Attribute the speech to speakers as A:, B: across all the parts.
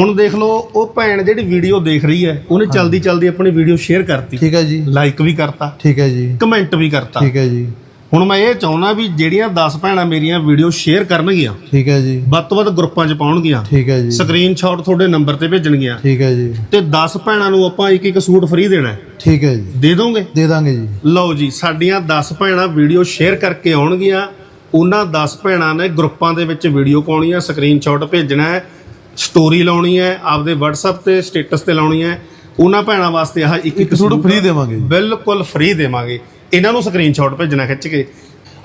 A: ਹੁਣ ਦੇਖ ਲਓ ਉਹ ਭੈਣ ਜਿਹੜੀ ਵੀਡੀਓ ਦੇਖ ਰਹੀ ਹੈ ਉਹਨੇ ਚਲਦੀ ਚਲਦੀ ਆਪਣੀ ਵੀਡੀਓ ਸ਼ੇਅਰ ਕਰਤੀ।
B: ਠੀਕ ਹੈ ਜੀ।
A: ਲਾਈਕ ਵੀ ਕਰਤਾ।
B: ਠੀਕ ਹੈ ਜੀ।
A: ਕਮੈਂਟ ਵੀ ਕਰਤਾ।
B: ਠੀਕ ਹੈ ਜੀ।
A: ਹੁਣ ਮੈਂ ਇਹ ਚਾਹੁੰਦਾ ਵੀ ਜਿਹੜੀਆਂ 10 ਭੈਣਾਂ ਮੇਰੀਆਂ ਵੀਡੀਓ ਸ਼ੇਅਰ ਕਰਨਗੀਆਂ
B: ਠੀਕ ਹੈ ਜੀ।
A: ਵੱਧ ਤੋਂ ਵੱਧ ਗਰੁੱਪਾਂ 'ਚ ਪਾਉਣਗੀਆਂ
B: ਠੀਕ ਹੈ ਜੀ।
A: ਸਕਰੀਨਸ਼ਾਟ ਤੁਹਾਡੇ ਨੰਬਰ ਤੇ ਭੇਜਣਗੀਆਂ।
B: ਠੀਕ ਹੈ ਜੀ।
A: ਤੇ 10 ਭੈਣਾਂ ਨੂੰ ਆਪਾਂ ਇੱਕ ਇੱਕ ਸੂਟ ਫ੍ਰੀ ਦੇਣਾ ਹੈ।
B: ਠੀਕ ਹੈ ਜੀ।
A: ਦੇ ਦੋਗੇ?
B: ਦੇ ਦਾਂਗੇ ਜੀ।
A: ਲਓ ਜੀ ਸਾਡੀਆਂ 10 ਭੈਣਾਂ ਵੀਡੀਓ ਸ਼ੇਅਰ ਕਰਕੇ ਆਉਣਗੀਆਂ। ਉਹਨਾਂ 10 ਭੈਣਾਂ ਨੇ ਗਰੁੱਪਾਂ ਦੇ ਵਿੱਚ ਵੀਡੀਓ ਪਾਉਣੀ ਹੈ ਸਕਰੀਨਸ਼ਾਟ ਭੇਜਣਾ ਹੈ। ਸਟੋਰੀ ਲਾਉਣੀ ਹੈ ਆਪਦੇ WhatsApp ਤੇ ਸਟੇਟਸ ਤੇ ਲਾਉਣੀ ਹੈ ਉਹਨਾਂ ਭੈਣਾਂ ਵਾਸਤੇ ਆਹ ਇੱਕ
B: ਇੱਕ ਸੂਟ free ਦੇਵਾਂਗੇ।
A: ਬਿਲਕੁਲ ਫ੍ਰੀ ਦੇਵਾਂਗੇ। ਇਹਨਾਂ ਨੂੰ ਸਕਰੀਨਸ਼ਾਟ ਭੇਜਣਾ ਖਿੱਚ ਕੇ।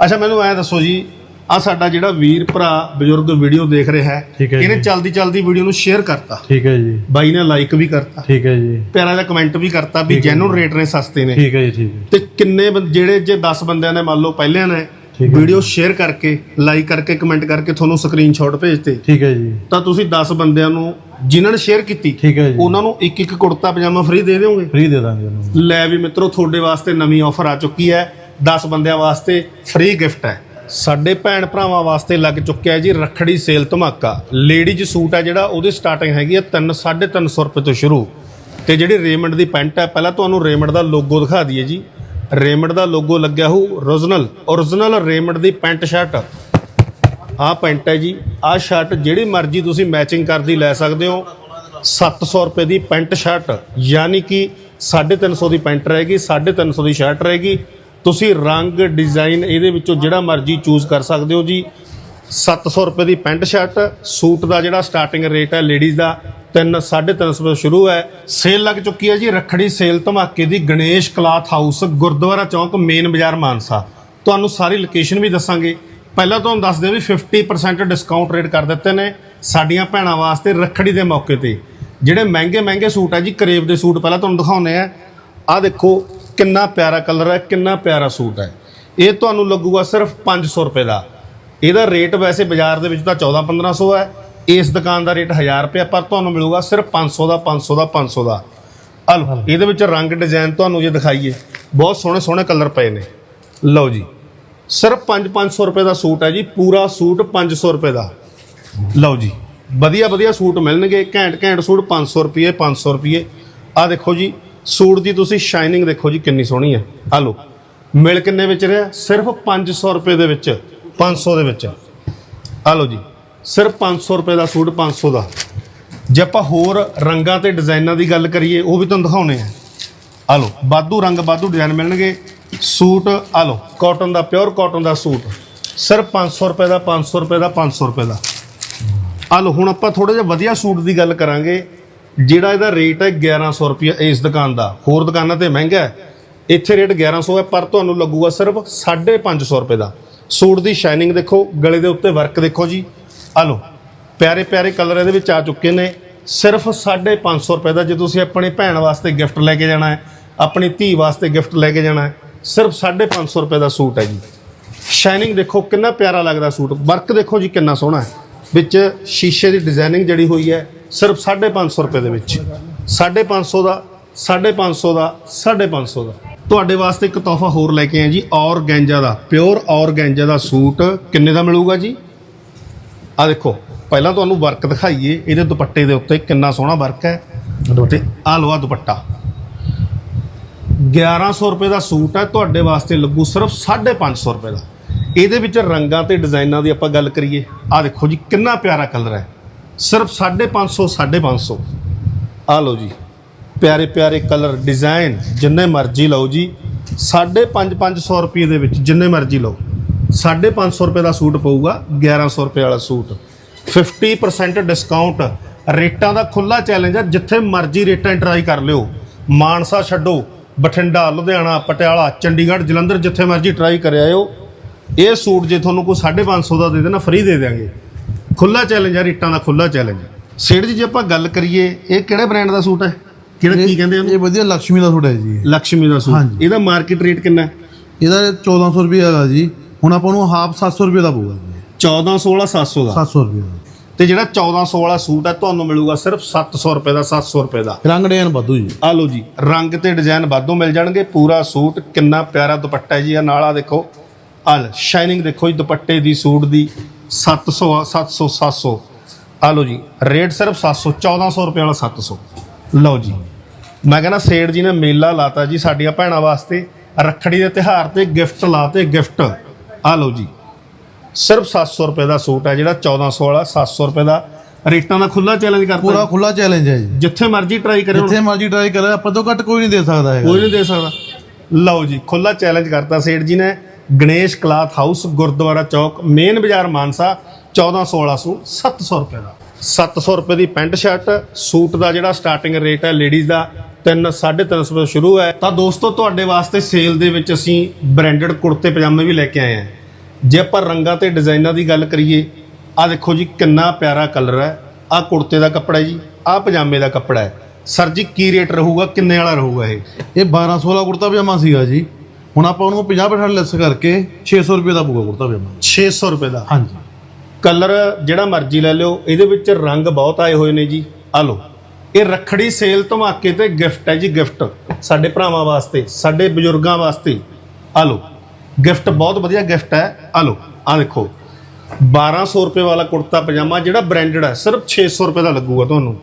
A: ਅੱਛਾ ਮੈਨੂੰ ਐ ਦੱਸੋ ਜੀ ਆ ਸਾਡਾ ਜਿਹੜਾ ਵੀਰ ਭਰਾ ਬਜ਼ੁਰਗ ਵੀਡੀਓ ਦੇਖ ਰਿਹਾ ਹੈ ਇਹਨੇ। ਚਲਦੀ ਚਲਦੀ ਵੀਡੀਓ ਨੂੰ ਸ਼ੇਅਰ ਕਰਤਾ।
B: ਠੀਕ ਹੈ ਜੀ।
A: ਬਾਈ ਨੇ ਲਾਈਕ ਵੀ ਕਰਤਾ।
B: ਠੀਕ ਹੈ ਜੀ।
A: ਪਿਆਰਾ ਜਿਹਾ ਕਮੈਂਟ ਵੀ ਕਰਤਾ ਵੀ ਜੈਨੂਨ ਰੇਟ ਨੇ ਸਸਤੇ ਨੇ।
B: ਠੀਕ ਹੈ ਜੀ ਠੀਕ ਹੈ।
A: ਤੇ ਕਿੰਨੇ ਜਿਹੜੇ ਜੇ 10 ਬੰਦਿਆਂ ਨੇ ਮੰਨ ਲਓ ਪਹਿਲਿਆਂ ਨੇ। ਵੀਡੀਓ ਸ਼ੇਅਰ ਕਰਕੇ ਲਾਈਕ ਕਰਕੇ ਕਮੈਂਟ ਕਰਕੇ ਤੁਹਾਨੂੰ ਸਕਰੀਨਸ਼ਾਟ ਭੇਜਤੇ।
B: ਠੀਕ ਹੈ ਜੀ।
A: ਤਾਂ ਤੁਸੀਂ 10 ਬੰਦਿਆਂ ਨੂੰ ਜਿਨ੍ਹਾਂ ਨੇ ਸ਼ੇਅਰ ਕੀਤੀ
B: ਠੀਕ ਹੈ ਜੀ।
A: ਉਹਨਾਂ ਨੂੰ ਇੱਕ ਇੱਕ ਕੁੜਤਾ ਪਜਾਮਾ ਫ੍ਰੀ ਦੇ ਦਿਓਗੇ?
B: ਫ੍ਰੀ ਦੇ ਦਾਂਗੇ ਉਹਨੂੰ
A: ਲੈ ਵੀ ਮਿੱਤਰੋ ਤੁਹਾਡੇ ਵਾਸਤੇ ਨਵੀਂ ਆਫਰ ਆ ਚੁੱਕੀ ਹੈ। 10 ਬੰਦਿਆਂ ਵਾਸਤੇ ਫ੍ਰੀ ਗਿਫਟ ਹੈ। ਸਾਡੇ ਭੈਣ ਭਰਾਵਾਂ ਵਾਸਤੇ ਲੱਗ ਚੁੱਕਿਆ ਹੈ ਜੀ ਰੱਖੜੀ ਸੇਲ ਧਮਾਕਾ। ਲੇਡੀਜ਼ ਸੂਟ ਹੈ ਜਿਹੜਾ ਉਹਦੀ ਸਟਾਰਟਿੰਗ ਹੈਗੀ ਹੈ 3 350 ਰੁਪਏ ਤੋਂ ਸ਼ੁਰੂ। ਤੇ ਜਿਹੜੀ ਰੇਮੰਡ ਦੀ ਪੈਂਟ ਹੈ ਪਹਿਲਾਂ ਤੁਹਾਨੂੰ ਰੇਮੰਡ ਦਾ ਲੋਗੋ ਦਿਖਾ ਦਈਏ ਜੀ। ਰੇਮੰਡ ਦਾ ਲੋਗੋ ਲੱਗਿਆ ਹੋਊ origignal origignal ਰੇਮੰਡ ਦੀ ਪੈਂਟ ਸ਼ਰਟ। ਆਹ ਪੈਂਟ ਹੈ ਜੀ, ਆਹ ਸ਼ਰਟ ਜਿਹੜੀ ਮਰਜ਼ੀ ਤੁਸੀਂ ਮੈਚਿੰਗ ਕਰਦੀ ਲੈ ਸਕਦੇ ਹੋ। 700 ਰੁਪਏ ਦੀ ਪੈਂਟ ਸ਼ਰਟ, ਯਾਨੀ ਕਿ 350 ਦੀ ਪੈਂਟ ਰਹੇਗੀ 350 ਦੀ ਸ਼ਰਟ ਰਹੇਗੀ। ਤੁਸੀਂ ਰੰਗ ਡਿਜ਼ਾਈਨ ਇਹਦੇ ਵਿੱਚੋਂ ਜਿਹੜਾ ਮਰਜ਼ੀ ਚੂਜ਼ ਕਰ ਸਕਦੇ ਹੋ ਜੀ। 700 ਰੁਪਏ ਦੀ ਪੈਂਟ ਸ਼ਰਟ, ਸੂਟ ਦਾ ਜਿਹੜਾ ਸਟਾਰਟਿੰਗ ਰੇਟ ਹੈ ਲੇਡੀਜ਼ ਦਾ 3 350 ਰੁਪਏ ਸ਼ੁਰੂ ਹੈ। ਸੇਲ ਲੱਗ ਚੁੱਕੀ ਹੈ ਜੀ। ਰੱਖੜੀ ਸੇਲ ਧਮਾਕੇ ਦੀ Ganesh cloth house, Gurdwara Chowk, main Bazaar Mansa. ਤੁਹਾਨੂੰ ਸਾਰੀ ਲੋਕੇਸ਼ਨ ਵੀ ਦੱਸਾਂਗੇ। ਪਹਿਲਾਂ ਤੁਹਾਨੂੰ ਦੱਸ ਦਿਆਂ ਵੀ 50% ਡਿਸਕਾਊਂਟ ਰੇਟ ਕਰ ਦਿੱਤੇ ਨੇ ਸਾਡੀਆਂ ਭੈਣਾਂ ਵਾਸਤੇ ਰੱਖੜੀ ਦੇ ਮੌਕੇ ਤੇ। ਜਿਹੜੇ ਮਹਿੰਗੇ ਮਹਿੰਗੇ ਸੂਟ ਹੈ ਜੀ ਕਰੇਬ ਦੇ ਸੂਟ ਪਹਿਲਾਂ ਤੁਹਾਨੂੰ ਦਿਖਾਉਂਦੇ ਆ। ਆਹ ਦੇਖੋ, ਕਿੰਨਾ ਪਿਆਰਾ ਕਲਰ ਹੈ, ਕਿੰਨਾ ਪਿਆਰਾ ਸੂਟ ਹੈ। ਇਹ ਤੁਹਾਨੂੰ ਲੱਗੂਗਾ ਸਿਰਫ 500 ਰੁਪਏ ਦਾ। ਇਹਦਾ ਰੇਟ ਵੈਸੇ ਬਾਜ਼ਾਰ ਦੇ ਵਿੱਚ ਤਾਂ 14 1500 ਹੈ। ਇਸ ਦੁਕਾਨ ਦਾ ਰੇਟ 1000 ਰੁਪਏ ਪਰ ਤੁਹਾਨੂੰ ਮਿਲੂਗਾ ਸਿਰਫ 500 ਦਾ 500 ਦਾ 500 ਦਾ। ਆ ਲਓ ਇਹਦੇ ਵਿੱਚ ਰੰਗ ਡਿਜ਼ਾਈਨ ਤੁਹਾਨੂੰ ਜੇ ਦਿਖਾਈਏ ਬਹੁਤ ਸੋਹਣੇ ਸੋਹਣੇ ਕਲਰ ਪਏ ਨੇ। ਲਓ ਜੀ ਸਿਰਫ 5-500 ਰੁਪਏ ਦਾ ਸੂਟ ਹੈ ਜੀ ਪੂਰਾ ਸੂਟ 500 ਰੁਪਏ ਦਾ। ਲਓ ਜੀ ਵਧੀਆ ਵਧੀਆ ਸੂਟ ਮਿਲਣਗੇ ਘੈਂਟ ਘੈਂਟ ਸੂਟ 500 ਰੁਪਏ 500 ਰੁਪਏ। ਆ ਦੇਖੋ ਜੀ ਸੂਟ ਦੀ ਤੁਸੀਂ ਸ਼ਾਈਨਿੰਗ ਦੇਖੋ ਜੀ ਕਿੰਨੀ ਸੋਹਣੀ ਹੈ। ਆ ਲਓ ਮਿਲ ਕਿੰਨੇ ਵਿੱਚ ਰਿਹਾ? ਸਿਰਫ 500 ਰੁਪਏ ਦੇ ਵਿੱਚ 500 ਦੇ ਵਿੱਚ। ਆ ਲਓ ਜੀ ਸਿਰਫ 500 ਰੁਪਏ ਦਾ ਸੂਟ 500 ਦਾ। ਜੇ ਆਪਾਂ ਹੋਰ ਰੰਗਾਂ ਤੇ ਡਿਜ਼ਾਈਨਾਂ ਦੀ ਗੱਲ ਕਰੀਏ, ਉਹ ਵੀ ਤੁਹਾਨੂੰ ਦਿਖਾਉਣੇ ਆ। ਆ ਲਓ ਬਾਦੂ ਰੰਗ ਬਾਦੂ ਡਿਜ਼ਾਈਨ ਮਿਲਣਗੇ। ਸੂਟ, ਆ ਲਓ ਕਾਟਨ ਦਾ ਪਿਓਰ ਕਾਟਨ ਦਾ ਸੂਟ। ਸਿਰਫ 500 ਰੁਪਏ ਦਾ 500 ਰੁਪਏ ਦਾ 500 ਰੁਪਏ ਦਾ। ਆ ਲਓ, ਹੁਣ ਆਪਾਂ ਥੋੜਾ ਜਿਹਾ ਵਧੀਆ ਸੂਟ ਦੀ ਗੱਲ ਕਰਾਂਗੇ। ਜਿਹੜਾ ਇਹਦਾ ਰੇਟ ਹੈ 1100 ਰੁਪਏ ਇਸ ਦੁਕਾਨ ਦਾ। ਹੋਰ ਦੁਕਾਨਾਂ ਤੇ ਮਹਿੰਗਾ ਹੈ। ਇੱਥੇ ਰੇਟ 1100 ਹੈ, ਪਰ ਤੁਹਾਨੂੰ ਲੱਗੂਗਾ ਸਿਰਫ 550 ਰੁਪਏ ਦਾ। ਸੂਟ ਦੀ ਸ਼ਾਈਨਿੰਗ ਦੇਖੋ, ਗਲੇ ਦੇ ਉੱਤੇ ਵਰਕ ਦੇਖੋ ਜੀ। ਆ ਲਓ ਪਿਆਰੇ ਪਿਆਰੇ ਕਲਰ ਇਹਦੇ ਵਿੱਚ ਆ ਚੁੱਕੇ ਨੇ। ਸਿਰਫ 550 ਰੁਪਏ ਦਾ ਜੇ ਤੁਸੀਂ ਆਪਣੀ ਭੈਣ ਵਾਸਤੇ ਗਿਫਟ ਲੈ ਕੇ ਜਾਣਾ ਹੈ, ਆਪਣੀ ਧੀ ਵਾਸਤੇ ਗਿਫਟ ਲੈ ਕੇ ਜਾਣਾ ਹੈ, ਸਿਰਫ 550 ਰੁਪਏ ਦਾ ਸੂਟ ਹੈ ਜੀ। ਸ਼ਾਈਨਿੰਗ ਦੇਖੋ ਕਿੰਨਾ ਪਿਆਰਾ ਲੱਗਦਾ ਸੂਟ। ਵਰਕ ਦੇਖੋ ਜੀ ਕਿੰਨਾ ਸੋਹਣਾ ਹੈ। ਵਿੱਚ ਸ਼ੀਸ਼ੇ ਦੀ ਡਿਜ਼ਾਈਨਿੰਗ ਜਿਹੜੀ ਹੋਈ ਹੈ, ਸਿਰਫ 550 ਰੁਪਏ ਦੇ ਵਿੱਚ। 550 ਦਾ 550 ਦਾ 550 ਦਾ। ਤੁਹਾਡੇ ਵਾਸਤੇ ਇੱਕ ਤੋਹਫਾ ਹੋਰ ਲੈ ਕੇ ਆਏ ਜੀ, ਔਰਗੈਂਜਾ ਦਾ ਪਿਓਰ ਔਰਗੈਂਜਾ ਦਾ ਸੂਟ। ਕਿੰਨੇ ਦਾ ਮਿਲੂਗਾ ਜੀ? ਆ ਦੇਖੋ ਪਹਿਲਾਂ ਤੁਹਾਨੂੰ ਵਰਕ ਦਿਖਾਈਏ ਇਹਦੇ ਦੁਪੱਟੇ ਦੇ ਉੱਤੇ ਕਿੰਨਾ ਸੋਹਣਾ ਵਰਕ ਹੈ। ਤੇ ਆ ਲਓ ਆ ਦੁਪੱਟਾ। 1100 ਰੁਪਏ ਦਾ ਸੂਟ ਹੈ ਤੁਹਾਡੇ ਵਾਸਤੇ ਲੱਗੂ ਸਿਰਫ 550 ਰੁਪਏ ਦਾ। ਇਹਦੇ ਵਿੱਚ ਰੰਗਾਂ ਤੇ ਡਿਜ਼ਾਈਨਾਂ ਦੀ ਆਪਾਂ ਗੱਲ ਕਰੀਏ ਆ ਦੇਖੋ ਜੀ ਕਿੰਨਾ ਪਿਆਰਾ ਕਲਰ ਹੈ। ਸਿਰਫ 550 550 ਆ ਲਓ ਜੀ ਪਿਆਰੇ ਪਿਆਰੇ ਕਲਰ ਡਿਜ਼ਾਈਨ ਜਿੰਨੇ ਮਰਜ਼ੀ ਲਓ ਜੀ 5.5 500 ਰੁਪਏ ਦੇ ਵਿੱਚ ਜਿੰਨੇ ਮਰਜ਼ੀ ਲਓ। 550 ਰੁਪਏ ਦਾ ਸੂਟ ਪਊਗਾ 1100 ਰੁਪਏ ਵਾਲਾ ਸੂਟ। 50% ਡਿਸਕਾਊਂਟ ਰੇਟਾਂ ਦਾ ਖੁੱਲਾ ਚੈਲੰਜ ਹੈ ਜਿੱਥੇ ਮਰਜ਼ੀ ਰੇਟਾਂ ਟਰਾਈ ਕਰ ਲਿਓ। ਮਾਨਸਾ ਛੱਡੋ ਬਠਿੰਡਾ ਲੁਧਿਆਣਾ ਪਟਿਆਲਾ ਚੰਡੀਗੜ੍ਹ ਜਲੰਧਰ ਜਿੱਥੇ ਮਰਜ਼ੀ ਟਰਾਈ ਕਰਿਆ ਆਇਓ। ਇਹ ਸੂਟ ਜੇ ਤੁਹਾਨੂੰ ਕੋਈ 550 ਦਾ ਦੇ ਦੇਣਾ ਫ੍ਰੀ ਦੇ ਦੇਵਾਂਗੇ ਖੁੱਲਾ ਚੈਲੰਜ ਹੈ ਰੇਟਾਂ ਦਾ ਖੁੱਲਾ ਚੈਲੰਜ ਸੇਠ ਜੀ ਜੇ ਆਪਾਂ ਗੱਲ ਕਰੀਏ ਇਹ ਕਿਹੜੇ ਬ੍ਰਾਂਡ ਦਾ ਸੂਟ ਹੈ? ਕਿਹੜਾ ਕੀ ਕਹਿੰਦੇ
B: ਇਹ ਵਧੀਆ ਲక్ష్ਮੀ ਦਾ ਸੂਟ ਹੈ ਜੀ।
A: ਲక్ష్ਮੀ ਦਾ ਸੂਟ। ਇਹਦਾ ਮਾਰਕੀਟ ਰੇਟ ਕਿੰਨਾ ਹੈ?
B: ਇਹਦਾ 1400 ਰੁਪਏ ਹੈਗਾ ਜੀ। ਹੁਣ ਆਪਾਂ ਨੂੰ ਹਾਫ 700 ਰੁਪਏ ਦਾ ਪਊਗਾ ਜੀ।
A: 14 16 700 ਦਾ।
B: 700 ਰੁਪਏ ਦਾ।
A: ਤੇ ਜਿਹੜਾ 1400 ਵਾਲਾ ਸੂਟ ਹੈ ਤੁਹਾਨੂੰ ਮਿਲੂਗਾ ਸਿਰਫ 700 ਰੁਪਏ ਦਾ 700 ਰੁਪਏ ਦਾ।
B: ਰੰਗ ਡਿਜ਼ਾਈਨ ਵਾਧੂ ਜੀ।
A: ਆ ਲਓ ਜੀ ਰੰਗ ਤੇ ਡਿਜ਼ਾਈਨ ਵਾਧੂ ਮਿਲ ਜਾਣਗੇ। ਪੂਰਾ ਸੂਟ ਕਿੰਨਾ ਪਿਆਰਾ ਦੁਪੱਟਾ ਹੈ ਜੀ ਆ ਨਾਲ ਆ ਦੇਖੋ। ਆ ਸ਼ਾਈਨਿੰਗ ਦੇਖੋ ਜੀ ਦੁਪੱਟੇ ਦੀ ਸੂਟ ਦੀ। 700 ਆ, 700 700 ਆ ਲਓ ਜੀ ਰੇਟ ਸਿਰਫ 700 1400 ਰੁਪਏ ਵਾਲਾ 700 ਲਓ ਜੀ ਮੈਂ ਕਹਿੰਦਾ ਸੇਠ ਜੀ ਨੇ ਮੇਲਾ ਲਾਤਾ ਜੀ ਸਾਡੀਆਂ ਭੈਣਾਂ ਵਾਸਤੇ। ਰੱਖੜੀ ਦੇ ਤਿਹਾਰ ਤੇ ਗਿਫਟ ਲਾਤੇ ਗਿਫਟ ਆ ਲਓ ਜੀ। ਸਿਰਫ 700 ਰੁਪਏ ਦਾ ਸੂਟ ਹੈ ਜਿਹੜਾ 1400 ਵਾਲਾ 700 ਰੁਪਏ ਦਾ। ਰੇਟਾਂ ਦਾ ਖੁੱਲਾ ਚੈਲੰਜ ਕਰਤਾ
B: ਪੂਰਾ ਖੁੱਲਾ ਚੈਲੰਜ ਹੈ ਜੀ।
A: ਜਿੱਥੇ ਮਰਜ਼ੀ ਟਰਾਈ ਕਰੇ ਹੁਣ
B: ਜਿੱਥੇ ਮਰਜ਼ੀ ਟਰਾਈ ਕਰੇ ਆਪਾਂ ਤੋਂ ਘੱਟ ਕੋਈ ਨਹੀਂ ਦੇ ਸਕਦਾ ਹੈਗਾ।
A: ਕੋਈ ਨਹੀਂ ਦੇ ਸਕਦਾ। ਲਓ ਜੀ ਖੁੱਲਾ ਚੈਲੰਜ ਕਰਤਾ ਸੇਠ ਜੀ ਨੇ। Ganesh cloth house Gurdwara Chowk main Bazaar Mansa 1416 suit 700 ਰੁਪਏ ਦਾ। 700 ਰੁਪਏ ਦੀ ਪੈਂਟ ਸ਼ਰਟ ਸੂਟ ਦਾ ਜਿਹੜਾ ਸਟਾਰਟਿੰਗ ਰੇਟ ਹੈ ਲੇਡੀਜ਼ ਦਾ 3 350 ਰੁਪਏ ਸ਼ੁਰੂ ਹੈ। ਤਾਂ ਦੋਸਤੋ ਤੁਹਾਡੇ ਵਾਸਤੇ ਸੇਲ ਦੇ ਵਿੱਚ ਅਸੀਂ ਬ੍ਰਾਂਡਡ ਕੁੜਤੇ ਪਜਾਮੇ ਵੀ ਲੈ ਕੇ ਆਏ ਹਾਂ। ਜੇ ਆਪਾਂ ਰੰਗਾਂ ਤੇ ਡਿਜ਼ਾਈਨਾਂ ਦੀ ਗੱਲ ਕਰੀਏ ਆ ਦੇਖੋ ਜੀ ਕਿੰਨਾ ਪਿਆਰਾ ਕਲਰ ਹੈ। ਆ ਕੁੜਤੇ ਦਾ ਕੱਪੜਾ ਜੀ ਆ ਪਜਾਮੇ ਦਾ ਕੱਪੜਾ ਹੈ। ਸਰ ਜੀ ਕੀ ਰੇਟ ਰਹੂਗਾ ਕਿੰਨੇ ਵਾਲਾ ਰਹੂਗਾ ਇਹ?
B: ਇਹ 1200 ਵਾਲਾ ਕੁੜਤਾ ਪਜਾਮਾ ਸੀਗਾ ਜੀ। ਹੁਣ ਆਪਾਂ ਉਹਨੂੰ 50% ਲੈਸ ਕਰਕੇ 600 ਰੁਪਏ ਦਾ ਪਊਗਾ ਕੁੜਤਾ ਪਜਾਮਾ।
A: 600 ਰੁਪਏ ਦਾ?
B: ਹਾਂਜੀ।
A: ਕਲਰ ਜਿਹੜਾ ਮਰਜ਼ੀ ਲੈ ਲਿਓ ਇਹਦੇ ਵਿੱਚ ਰੰਗ ਬਹੁਤ ਆਏ ਹੋਏ ਨੇ ਜੀ। ਆ ਲਓ। ਇਹ ਰੱਖੜੀ ਸੇਲ ਧਮਾਕੇ ਤੇ ਗਿਫਟ ਹੈ ਜੀ ਗਿਫਟ। ਸਾਡੇ ਭਰਾਵਾਂ ਵਾਸਤੇ ਸਾਡੇ ਬਜ਼ੁਰਗਾਂ ਵਾਸਤੇ। ਆ ਲਓ ਗਿਫਟ ਬਹੁਤ ਵਧੀਆ ਗਿਫਟ ਹੈ। ਆ ਲਓ ਆ ਦੇਖੋ। 1200 ਰੁਪਏ ਵਾਲਾ ਕੁੜਤਾ ਪਜਾਮਾ ਜਿਹੜਾ ਬ੍ਰਾਂਡਡ ਹੈ ਸਿਰਫ 600 ਰੁਪਏ ਦਾ ਲੱਗੂਗਾ ਤੁਹਾਨੂੰ।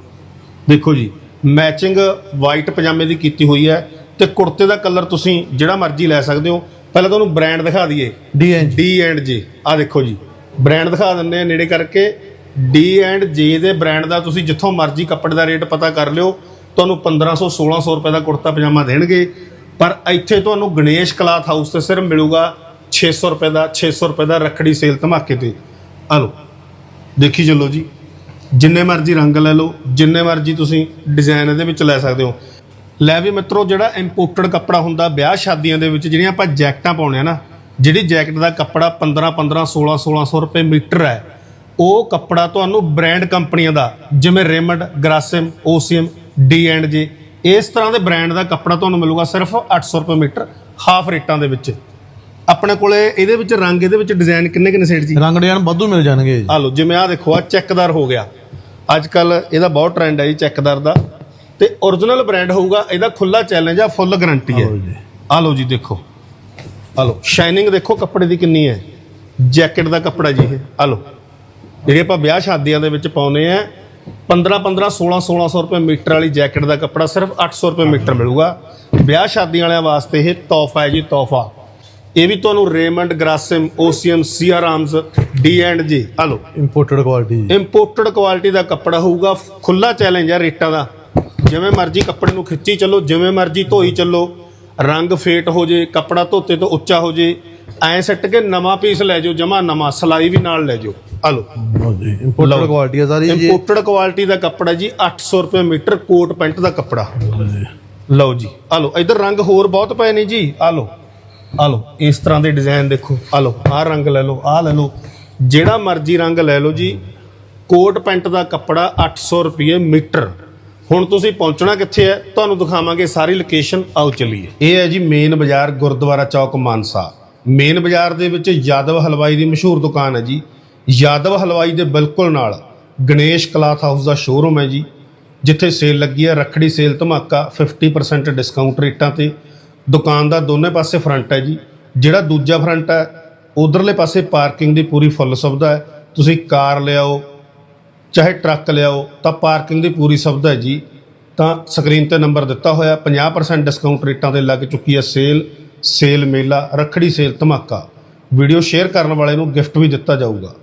A: ਦੇਖੋ ਜੀ ਮੈਚਿੰਗ ਵਾਈਟ ਪਜਾਮੇ ਦੀ ਕੀਤੀ ਹੋਈ ਹੈ ਤੇ ਕੁੜਤੇ ਦਾ ਕਲਰ ਤੁਸੀਂ ਜਿਹੜਾ ਮਰਜ਼ੀ ਲੈ ਸਕਦੇ ਹੋ। ਪਹਿਲਾਂ ਤੁਹਾਨੂੰ ਬ੍ਰਾਂਡ ਦਿਖਾ ਦਈਏ।
B: ਡੀ
A: ਐਂਡ ਜੀ ਆ ਦੇਖੋ ਜੀ ਬ੍ਰਾਂਡ ਦਿਖਾ ਦਿੰਦੇ ਆ ਨੇੜੇ ਕਰਕੇ। ਡੀ ਐਂਡ ਜੇ ਦੇ ਬ੍ਰਾਂਡ ਦਾ ਤੁਸੀਂ ਜਿੱਥੋਂ ਮਰਜ਼ੀ ਕੱਪੜੇ ਦਾ ਰੇਟ ਪਤਾ ਕਰ ਲਿਓ, ਤੁਹਾਨੂੰ 1500 1600 ਰੁਪਏ ਦਾ ਕੁੜਤਾ ਪਜਾਮਾ ਦੇਣਗੇ। ਪਰ ਇੱਥੇ ਤੁਹਾਨੂੰ ਗਣੇਸ਼ ਕਲਾਥ ਹਾਊਸ ਤੇ ਸਿਰਫ ਮਿਲੂਗਾ 600 ਰੁਪਏ ਦਾ 600 ਰੁਪਏ ਦਾ ਰੱਖੜੀ ਸੇਲ ਧਮਾਕੇ ਤੇ। ਆ ਲਓ, ਦੇਖੀ ਚੱਲੋ ਜੀ। ਜਿੰਨੇ ਮਰਜ਼ੀ ਰੰਗ ਲੈ ਲਓ, ਜਿੰਨੇ ਮਰਜ਼ੀ ਤੁਸੀਂ ਡਿਜ਼ਾਈਨ ਇਹਦੇ ਵਿੱਚ ਲੈ ਸਕਦੇ ਹੋ। ਲੈ ਵੀ ਮਿੱਤਰੋ, ਜਿਹੜਾ ਇੰਪੋਰਟਡ ਕੱਪੜਾ ਹੁੰਦਾ ਵਿਆਹ ਸ਼ਾਦੀਆਂ ਦੇ ਵਿੱਚ, ਜਿਹੜੀਆਂ ਆਪਾਂ ਜੈਕਟਾਂ ਪਾਉਣੇ ਆ ਨਾ, ਜਿਹੜੀ ਜੈਕਟ ਦਾ ਕੱਪੜਾ 15 15 16 1600 ਰੁਪਏ ਮੀਟਰ ਹੈ ਉਹ ਕੱਪੜਾ ਤੁਹਾਨੂੰ ਬ੍ਰਾਂਡ ਕੰਪਨੀਆਂ ਦਾ ਜਿਵੇਂ Raymond Grasim OCM D and J ਇਸ ਤਰ੍ਹਾਂ ਦੇ ਬ੍ਰਾਂਡ ਦਾ ਕੱਪੜਾ ਤੁਹਾਨੂੰ ਮਿਲੂਗਾ ਸਿਰਫ 800 ਰੁਪਏ ਮੀਟਰ ਹਾਫ ਰੇਟਾਂ ਦੇ ਵਿੱਚ। ਆਪਣੇ ਕੋਲੇ ਇਹਦੇ ਵਿੱਚ ਰੰਗ ਇਹਦੇ ਵਿੱਚ ਡਿਜ਼ਾਈਨ ਕਿੰਨੇ ਕਿੰਨੇ ਸੇਟ ਜੀ?
B: ਰੰਗ ਡਿਜ਼ਾਈਨ ਵਾਧੂ ਮਿਲ ਜਾਣਗੇ ਜੀ।
A: ਆ ਲਓ ਜਿਵੇਂ ਆ ਦੇਖੋ ਆ ਚੈੱਕਦਾਰ ਹੋ ਗਿਆ। ਅੱਜ ਕੱਲ ਇਹਦਾ ਬਹੁਤ ਟ੍ਰੈਂਡ ਹੈ ਜੀ ਚੈੱਕਦਾਰ ਦਾ। ਤੇ origignal ਬ੍ਰਾਂਡ ਹੋਊਗਾ ਇਹਦਾ ਖੁੱਲਾ ਚੈਲੰਜ ਆ ਫੁੱਲ ਗਾਰੰਟੀ ਹੈ। ਆ ਲਓ ਜੀ। ਦੇਖੋ। ਆ ਲਓ ਸ਼ਾਈਨਿੰਗ ਦੇਖੋ ਕੱਪੜੇ ਦੀ ਕਿੰਨੀ ਹੈ। ਜੈਕਟ ਦਾ ਕੱਪੜਾ ਜੀ ਇਹ। ਆ ਲਓ। ਜਿਹੜੇ ਆਪਾਂ ਵਿਆਹ ਸ਼ਾਦੀਆਂ ਦੇ ਵਿੱਚ ਪਾਉਨੇ ਆ 15 15 16 1600 ਰੁਪਏ ਮੀਟਰ ਵਾਲੀ ਜੈਕਟ ਦਾ ਕੱਪੜਾ ਸਿਰਫ 800 ਰੁਪਏ ਮੀਟਰ ਮਿਲੂਗਾ। ਵਿਆਹ ਸ਼ਾਦੀਆਂ ਵਾਲਿਆਂ ਵਾਸਤੇ ਇਹ ਤੋਹਫਾ ਹੈ ਜੀ ਤੋਹਫਾ। ਇਹ ਵੀ ਤੁਹਾਨੂੰ Raymond Grasim OCM Siyarams D and G ਆ
B: ਇੰਪੋਰਟਡ ਕੁਆਲਿਟੀ
A: ਇੰਪੋਰਟਡ ਕੁਆਲਿਟੀ ਦਾ ਕੱਪੜਾ ਹੋਊਗਾ ਖੁੱਲਾ ਚੈਲੰਜ ਹੈ ਰੇਟਾਂ ਦਾ। ਜਿਵੇਂ ਮਰਜ਼ੀ ਕੱਪੜੇ ਨੂੰ ਖਿੱਚੀ ਚੱਲੋ ਜਿਵੇਂ ਮਰਜ਼ੀ ਧੋਈ ਚੱਲੋ ਰੰਗ ਫੇਟ ਹੋ ਜੇ ਕੱਪੜਾ ਧੋਤੇ ਤੋਂ ਉੱਚਾ ਹੋ ਜੇ ਐਂ ਸੱਟ ਕੇ ਨਵਾਂ ਪੀਸ ਲੈ ਜਾਓ ਜਮਾ ਨਵਾਂ ਸਲਾਈ ਵੀ ਨਾਲ ਲੈ ਜਾਓ। ਆ
B: ਜੀ ਇੰਪੋਰਟਡ। ਕੁਆਲਿਟੀ ਹੈ ਸਾਰੀ ਜੀ।
A: ਇੰਪੋਰਟਡ ਕੁਆਲਿਟੀ ਦਾ ਕੱਪੜਾ ਜੀ 800 ਰੁਪਏ ਮੀਟਰ ਕੋਟ ਪੈਂਟ ਦਾ ਕੱਪੜਾ। ਲਓ ਜੀ। ਆ ਲਓ ਇਧਰ ਰੰਗ ਹੋਰ ਬਹੁਤ ਪਏ ਨੇ ਜੀ ਆ ਲਓ ਆ ਇਸ ਤਰ੍ਹਾਂ ਦੇ ਡਿਜ਼ਾਈਨ ਦੇਖੋ ਆ ਆਹ ਰੰਗ ਲੈ ਲਓ ਆਹ ਲੈ ਲਓ ਜਿਹੜਾ ਮਰਜ਼ੀ ਰੰਗ ਲੈ ਲਓ ਜੀ ਕੋਟ ਪੈਂਟ ਦਾ ਕੱਪੜਾ 800 ਰੁਪਏ ਮੀਟਰ। ਹੁਣ ਤੁਸੀਂ ਪਹੁੰਚਣਾ ਕਿੱਥੇ ਹੈ ਤੁਹਾਨੂੰ ਦਿਖਾਵਾਂਗੇ ਸਾਰੀ ਲੋਕੇਸ਼ਨ ਆਓ ਚੱਲੀਏ। ਇਹ ਹੈ ਜੀ ਮੇਨ ਬਾਜ਼ਾਰ ਗੁਰਦੁਆਰਾ ਚੌਕ ਮਾਨਸਾ। ਮੇਨ ਬਾਜ਼ਾਰ ਦੇ ਵਿੱਚ ਯਾਦਵ ਹਲਵਾਈ ਦੀ ਮਸ਼ਹੂਰ ਦੁਕਾਨ ਹੈ ਜੀ ਯਾਦਵ ਹਲਵਾਈ ਦੇ ਬਿਲਕੁਲ ਨਾਲ ਗਣੇਸ਼ ਕਲਾਥ ਹਾਊਸ ਦਾ ਸ਼ੋਰੂਮ ਹੈ ਜੀ, ਜਿੱਥੇ ਸੇਲ ਲੱਗੀ ਹੈ, ਰੱਖੜੀ ਸੇਲ ਧਮਾਕਾ 50% ਡਿਸਕਾਊਂਟ ਰੇਟਾਂ ਤੇ। ਦੁਕਾਨ ਦਾ ਦੋਨੇ ਪਾਸੇ ਫਰੰਟ ਹੈ ਜੀ, ਜਿਹੜਾ ਦੂਜਾ ਫਰੰਟ ਹੈ, ਉਧਰਲੇ ਪਾਸੇ ਪਾਰਕਿੰਗ ਦੀ ਪੂਰੀ ਫੁੱਲ ਸੁਵਿਧਾ ਹੈ। ਤੁਸੀਂ ਕਾਰ ਲਿਆਓ, ਚਾਹੇ ਟਰੱਕ ਲਿਆਓ, ਤਾਂ ਪਾਰਕਿੰਗ ਦੀ ਪੂਰੀ ਸੁਵਿਧਾ ਹੈ ਜੀ। ਤਾਂ ਸਕਰੀਨ ਤੇ ਨੰਬਰ ਦਿੱਤਾ ਹੋਇਆ 50% ਡਿਸਕਾਊਂਟ ਰੇਟਾਂ ਤੇ ਲੱਗ ਚੁੱਕੀ ਹੈ ਸੇਲ ਸੇਲ ਮੇਲਾ, ਰੱਖੜੀ ਸੇਲ ਧਮਾਕਾ। ਵੀਡੀਓ ਸ਼ੇਅਰ ਕਰਨ ਵਾਲੇ ਨੂੰ ਗਿਫਟ ਵੀ ਦਿੱਤਾ ਜਾਊਗਾ।